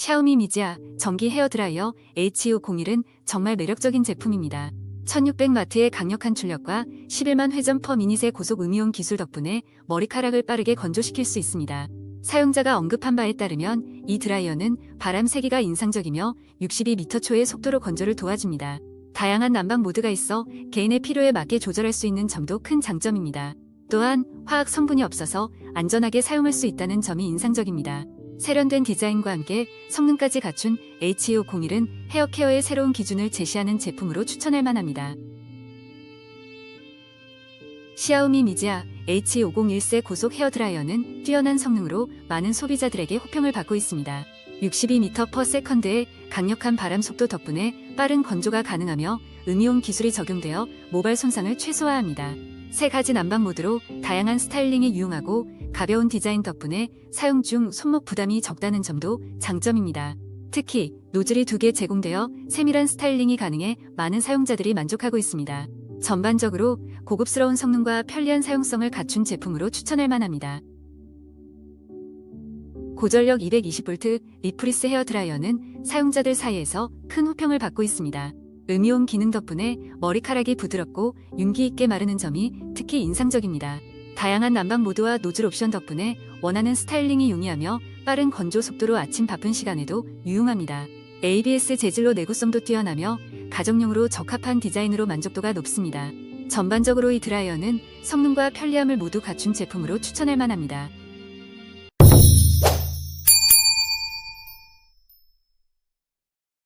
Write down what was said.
샤오미 미지아 전기 헤어드라이어 HU01은 정말 매력적인 제품입니다. 1600와트의 강력한 출력과 11만 회전 퍼 미닛의 고속 음이온 기술 덕분에 머리카락을 빠르게 건조시킬 수 있습니다. 사용자가 언급한 바에 따르면 이 드라이어는 바람 세기가 인상적이며 62m/초의 속도로 건조를 도와줍니다. 다양한 난방 모드가 있어 개인의 필요에 맞게 조절할 수 있는 점도 큰 장점입니다. 또한 화학 성분이 없어서 안전하게 사용할 수 있다는 점이 인상적입니다. 세련된 디자인과 함께 성능까지 갖춘 HU01은 헤어케어의 새로운 기준을 제시하는 제품으로 추천할 만합니다. 시아오미 미지아 H501세 고속 헤어드라이어는 뛰어난 성능으로 많은 소비자들에게 호평을 받고 있습니다. 62m/s의 강력한 바람 속도 덕분에 빠른 건조가 가능하며 음이온 기술이 적용되어 모발 손상을 최소화합니다. 세 가지 난방 모드로 다양한 스타일링에 유용하고 가벼운 디자인 덕분에 사용 중 손목 부담이 적다는 점도 장점입니다. 특히 노즐이 두 개 제공되어 세밀한 스타일링이 가능해 많은 사용자들이 만족하고 있습니다. 전반적으로 고급스러운 성능과 편리한 사용성을 갖춘 제품으로 추천할 만합니다. 고전력 220V 리프리스 헤어 드라이어는 사용자들 사이에서 큰 호평을 받고 있습니다. 음이온 기능 덕분에 머리카락이 부드럽고 윤기 있게 마르는 점이 특히 인상적입니다. 다양한 난방 모드와 노즐 옵션 덕분에 원하는 스타일링이 용이하며 빠른 건조 속도로 아침 바쁜 시간에도 유용합니다. ABS 재질로 내구성도 뛰어나며 가정용으로 적합한 디자인으로 만족도가 높습니다. 전반적으로 이 드라이어는 성능과 편리함을 모두 갖춘 제품으로 추천할 만합니다.